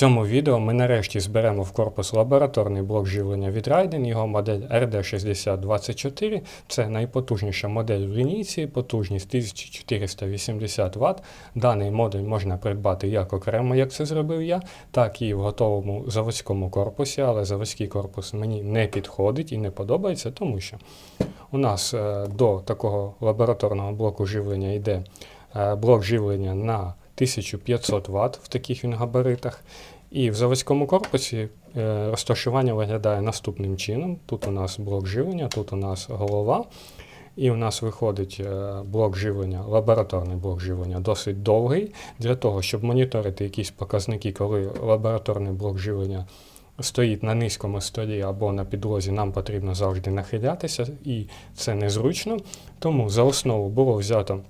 цьому відео ми нарешті зберемо в корпус лабораторний блок живлення від Raiden, його модель RD6024. Це найпотужніша модель в лінійці, потужність 1480 Вт. Даний модуль можна придбати як окремо, як це зробив я, так і в готовому заводському корпусі, але заводський корпус мені не підходить і не подобається, тому що у нас е, до такого лабораторного блоку живлення йде е, блок живлення на 1500 Вт в таких він габаритах. І в заводському корпусі е, розташування виглядає наступним чином. Тут у нас блок живлення, тут у нас голова. І у нас виходить е, блок живлення, лабораторний блок живлення досить довгий. Для того, щоб моніторити якісь показники, коли лабораторний блок живлення стоїть на низькому столі або на підлозі, нам потрібно завжди нахилятися, і це незручно. Тому за основу було взято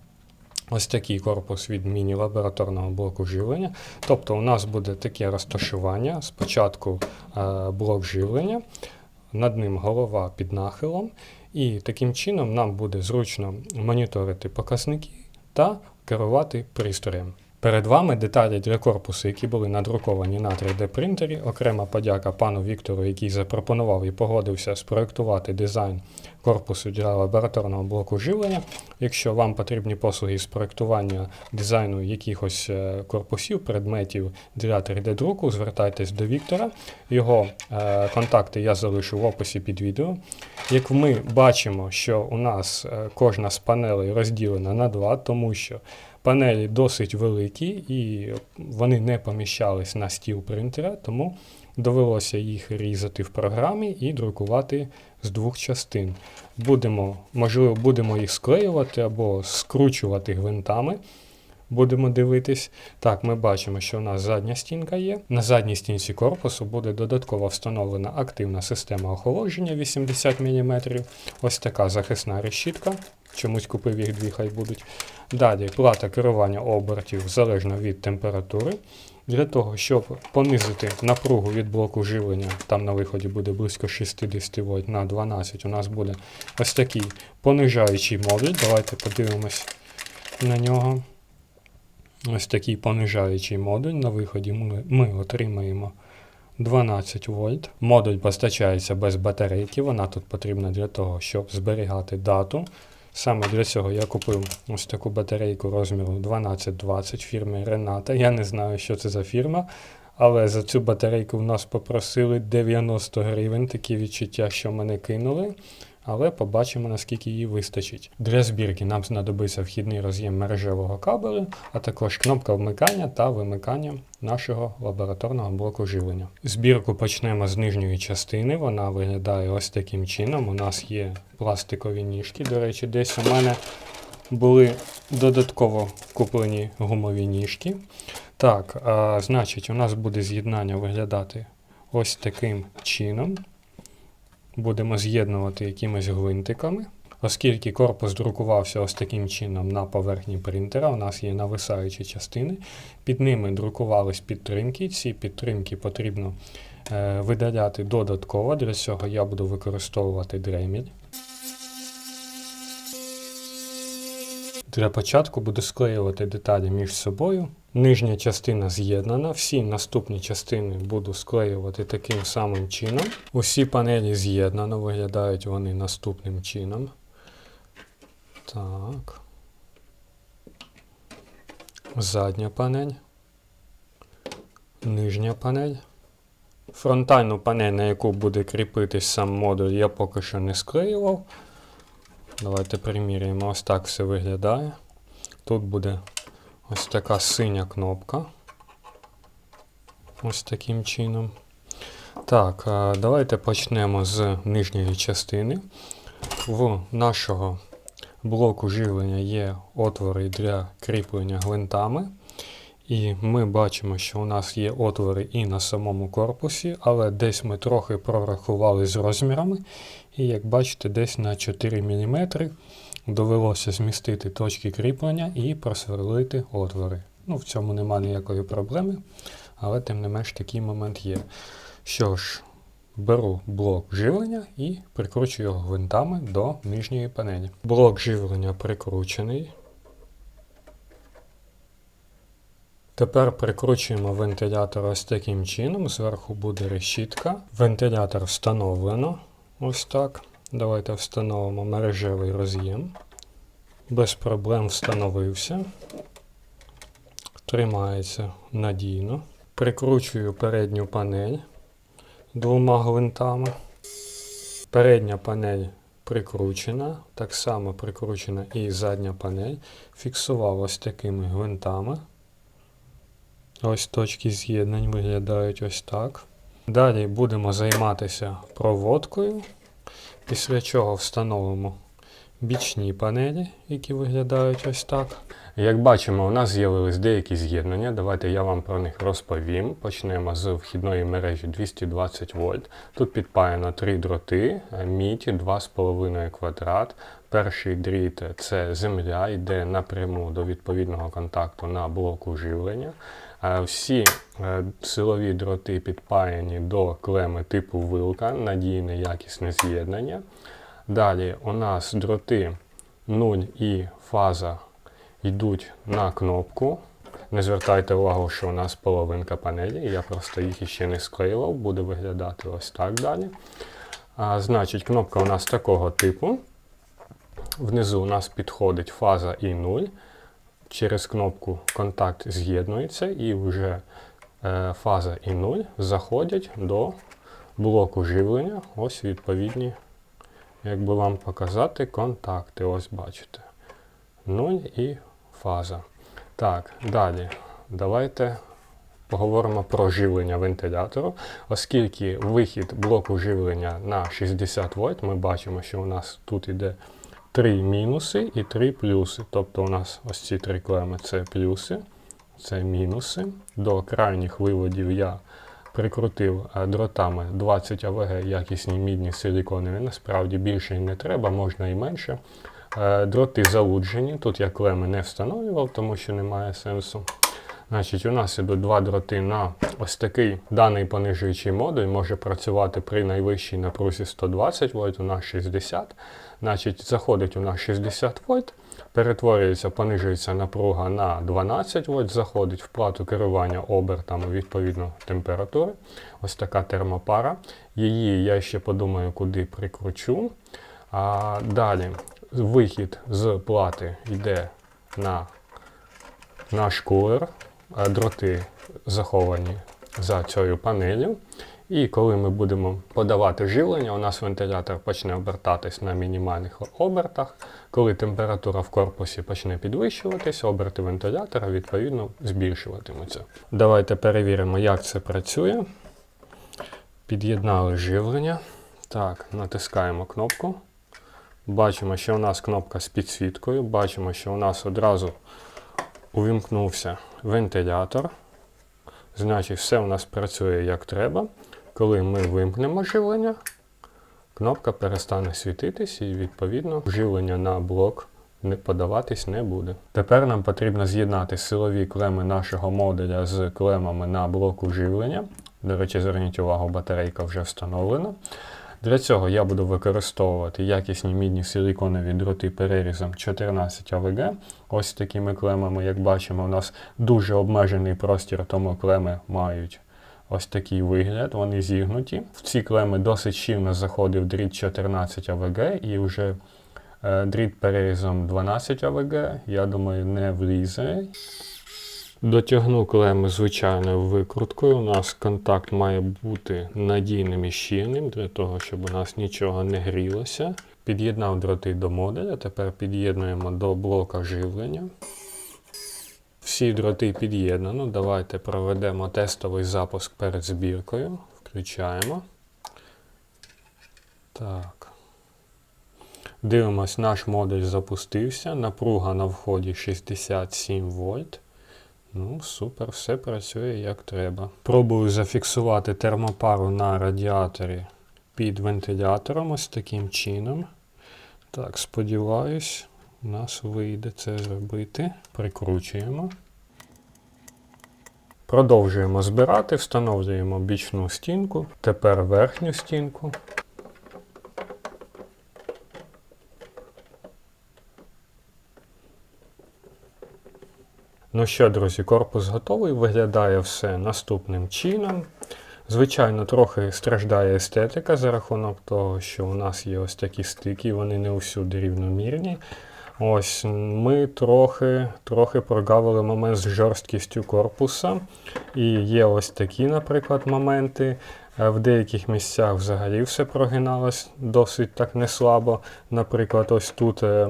ось такий корпус від міні-лабораторного блоку живлення. Тобто у нас буде таке розташування. Спочатку е, блок живлення, над ним голова під нахилом, і таким чином нам буде зручно моніторити показники та керувати пристроєм. Перед вами деталі для корпусу, які були надруковані на 3D принтері. Окрема подяка пану Віктору, який запропонував і погодився спроектувати дизайн корпусу для лабораторного блоку живлення. Якщо вам потрібні послуги з проектування дизайну якихось е, корпусів, предметів для 3D-друку, звертайтесь до Віктора. Його е, контакти я залишу в описі під відео. Як ми бачимо, що у нас е, кожна з панелей розділена на два, тому що Панелі досить великі і вони не поміщались на стіл принтера, тому довелося їх різати в програмі і друкувати з двох частин. Будемо, Можливо, будемо їх склеювати або скручувати гвинтами. Будемо дивитись. Так, ми бачимо, що у нас задня стінка є. На задній стінці корпусу буде додатково встановлена активна система охолодження 80 мм. Ось така захисна решітка. Чомусь купив їх дві, хай будуть. Далі плата керування обертів залежно від температури. Для того, щоб понизити напругу від блоку живлення, там на виході буде близько 60 вольт на 12, у нас буде ось такий понижаючий модуль. Давайте подивимось на нього. Ось такий понижаючий модуль. На виході ми, ми отримаємо 12 вольт. Модуль постачається без батарейки. Вона тут потрібна для того, щоб зберігати дату. Саме для цього я купив ось таку батарейку розміру 1220 фірми Рената. Я не знаю, що це за фірма, але за цю батарейку в нас попросили 90 гривень. Такі відчуття, що мене кинули але побачимо, наскільки її вистачить. Для збірки нам знадобиться вхідний роз'єм мережевого кабелю, а також кнопка вмикання та вимикання нашого лабораторного блоку живлення. Збірку почнемо з нижньої частини. Вона виглядає ось таким чином. У нас є пластикові ніжки. До речі, десь у мене були додатково куплені гумові ніжки. Так, а, значить, у нас буде з'єднання виглядати ось таким чином будемо з'єднувати якимись гвинтиками. Оскільки корпус друкувався ось таким чином на поверхні принтера, у нас є нависаючі частини, під ними друкувались підтримки. Ці підтримки потрібно е, видаляти додатково. Для цього я буду використовувати дреміль. Для початку буду склеювати деталі між собою. Нижня частина з'єднана, всі наступні частини буду склеювати таким самим чином. Усі панелі з'єднано, виглядають вони наступним чином. Так. Задня панель. Нижня панель. Фронтальну панель, на яку буде кріпитись сам модуль, я поки що не склеював. Давайте приміряємо, ось так все виглядає. Тут буде ось така синя кнопка. Ось таким чином. Так, давайте почнемо з нижньої частини. В нашого блоку живлення є отвори для кріплення гвинтами. І ми бачимо, що у нас є отвори і на самому корпусі, але десь ми трохи прорахували з розмірами. І як бачите, десь на 4 мм довелося змістити точки кріплення і просверлити отвори. Ну, В цьому нема ніякої проблеми, але тим не менш такий момент є. Що ж, беру блок живлення і прикручую його гвинтами до нижньої панелі. Блок живлення прикручений. Тепер прикручуємо вентилятор ось таким чином. Зверху буде решітка. Вентилятор встановлено. Ось так. Давайте встановимо мережевий роз'єм. Без проблем встановився. Тримається надійно. Прикручую передню панель двома гвинтами. Передня панель прикручена, так само прикручена і задня панель. Фіксував ось такими гвинтами. Ось точки з'єднань виглядають ось так. Далі будемо займатися проводкою, після чого встановимо бічні панелі, які виглядають ось так. Як бачимо, у нас з'явились деякі з'єднання. Давайте я вам про них розповім. Почнемо з вхідної мережі 220 вольт. Тут підпаяно три дроти, е, мідь 2,5 квадрат. Перший дріт це земля, йде напряму до відповідного контакту на блоку живлення. Е, Всі е, силові дроти підпаяні до клеми типу вилка, надійне якісне з'єднання. Далі у нас дроти 0 і фаза йдуть на кнопку. Не звертайте увагу, що у нас половинка панелі, я просто їх іще не склеював, буде виглядати ось так далі. А, Значить, кнопка у нас такого типу. Внизу у нас підходить фаза і 0. Через кнопку контакт з'єднується і вже е, фаза і 0 заходять до блоку живлення. Ось відповідні, як би вам показати, контакти. Ось бачите. 0 і фаза. Так, далі. Давайте поговоримо про живлення вентилятору. Оскільки вихід блоку живлення на 60 вольт, ми бачимо, що у нас тут іде 3 мінуси і 3 плюси. Тобто у нас ось ці три клеми це плюси, це мінуси. До крайніх виводів я прикрутив е, дротами 20 АВГ якісні мідні силіконові. Насправді більше і не треба, можна і менше. Е, Дроти залуджені. Тут я клеми не встановлював, тому що немає сенсу. Значить, у нас ідуть два дроти на ось такий даний понижуючий модуль. Може працювати при найвищій напрузі 120 вольт, у нас 60. Значить, заходить у нас 60 вольт, перетворюється, понижується напруга на 12 вольт, заходить в плату керування обертами відповідно температури. Ось така термопара. Її я ще подумаю, куди прикручу. А далі вихід з плати йде на наш кулер. Е, Дроти заховані за цією панелью. І коли ми будемо подавати живлення, у нас вентилятор почне обертатись на мінімальних обертах. Коли температура в корпусі почне підвищуватись, оберти вентилятора відповідно збільшуватимуться. Давайте перевіримо, як це працює. Під'єднали живлення. Так, натискаємо кнопку. Бачимо, що у нас кнопка з підсвіткою. Бачимо, що у нас одразу увімкнувся вентилятор. Значить, все у нас працює як треба. Коли ми вимкнемо живлення, кнопка перестане світитись і, відповідно, живлення на блок не подаватись не буде. Тепер нам потрібно з'єднати силові клеми нашого модуля з клемами на блоку живлення. До речі, зверніть увагу, батарейка вже встановлена. Для цього я буду використовувати якісні мідні силіконові дроти перерізом 14 АВГ. Ось такими клемами, як бачимо, у нас дуже обмежений простір, тому клеми мають ось такий вигляд, вони зігнуті. В ці клеми досить щільно заходив дріт 14 АВГ і вже е, дріт перерізом 12 АВГ, я думаю, не влізе. Дотягну клеми звичайною викруткою. У нас контакт має бути надійним і щільним, для того, щоб у нас нічого не грілося. Під'єднав дроти до модуля, тепер під'єднуємо до блока живлення. Всі дроти під'єднано. Давайте проведемо тестовий запуск перед збіркою. Включаємо. Так. Дивимось, наш модуль запустився. Напруга на вході 67 вольт. Ну, супер, все працює як треба. Пробую зафіксувати термопару на радіаторі під вентилятором ось таким чином. Так, сподіваюсь, у нас вийде це зробити. Прикручуємо. Продовжуємо збирати, встановлюємо бічну стінку, тепер верхню стінку. Ну що, друзі, корпус готовий, виглядає все наступним чином. Звичайно, трохи страждає естетика за рахунок того, що у нас є ось такі стики, вони не усюди рівномірні. Ось ми трохи, трохи прогавили момент з жорсткістю корпуса. І є ось такі, наприклад, моменти. Е, В деяких місцях взагалі все прогиналось досить так неслабо. Наприклад, ось тут е,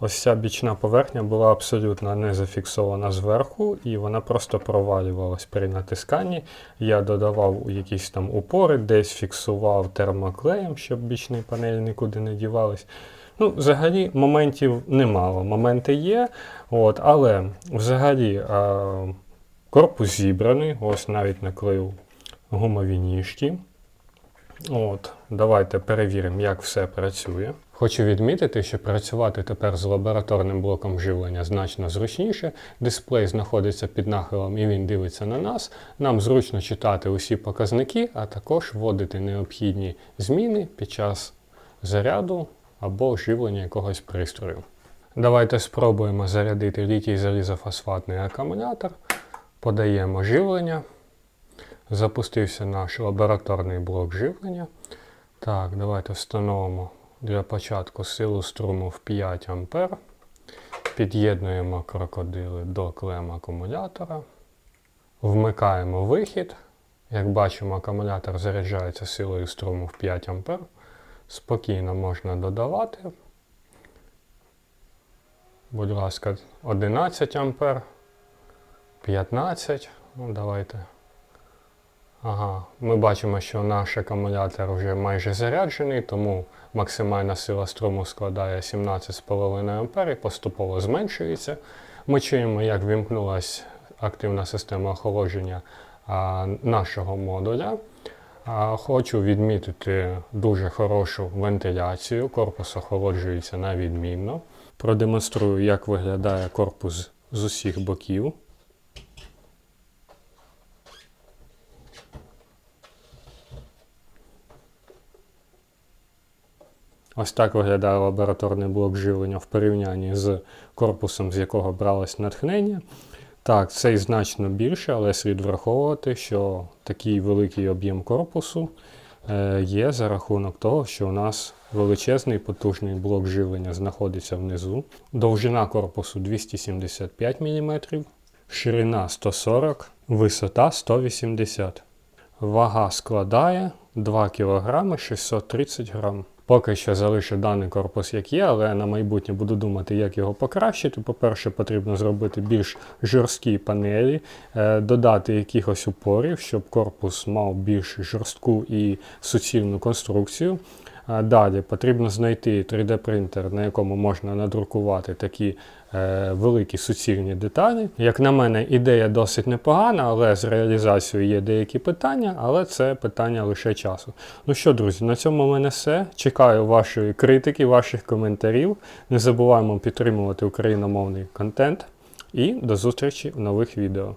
ось ця бічна поверхня була абсолютно не зафіксована зверху, і вона просто провалювалась при натисканні. Я додавав якісь там упори, десь фіксував термоклеєм, щоб бічні панелі нікуди не дівались. Ну, взагалі, моментів немало. Моменти є, от, але взагалі е, корпус зібраний, ось навіть наклеїв гумові ніжки. От, давайте перевіримо, як все працює. Хочу відмітити, що працювати тепер з лабораторним блоком живлення значно зручніше. Дисплей знаходиться під нахилом і він дивиться на нас. Нам зручно читати усі показники, а також вводити необхідні зміни під час заряду або живлення якогось пристрою. Давайте спробуємо зарядити літій залізофосфатний акумулятор. Подаємо живлення. Запустився наш лабораторний блок живлення. Так, давайте встановимо для початку силу струму в 5 А. Під'єднуємо крокодили до клем акумулятора. Вмикаємо вихід. Як бачимо, акумулятор заряджається силою струму в 5 А. Спокійно можна додавати. Будь ласка, 11 А, 15. Ну, давайте. Ага, ми бачимо, що наш акумулятор вже майже заряджений, тому максимальна сила струму складає 17,5 А і поступово зменшується. Ми чуємо, як вімкнулася активна система охолодження а, нашого модуля. А, Хочу відмітити дуже хорошу вентиляцію. Корпус охолоджується на відмінно. Продемонструю, як виглядає корпус з усіх боків. Ось так виглядає лабораторний блок живлення в порівнянні з корпусом, з якого бралось натхнення. Так, цей значно більше, але слід враховувати, що такий великий об'єм корпусу е, є за рахунок того, що у нас величезний потужний блок живлення знаходиться внизу. Довжина корпусу 275 мм, ширина 140 висота 180 Вага складає 2 кг 630 г. Поки що залишу даний корпус як є, але на майбутнє буду думати, як його покращити. По-перше, потрібно зробити більш жорсткі панелі, е, додати якихось упорів, щоб корпус мав більш жорстку і суцільну конструкцію. Далі потрібно знайти 3D-принтер, на якому можна надрукувати такі е, великі суцільні деталі. Як на мене, ідея досить непогана, але з реалізацією є деякі питання, але це питання лише часу. Ну що, друзі, на цьому в мене все. Чекаю вашої критики, ваших коментарів. Не забуваємо підтримувати україномовний контент. І до зустрічі в нових відео.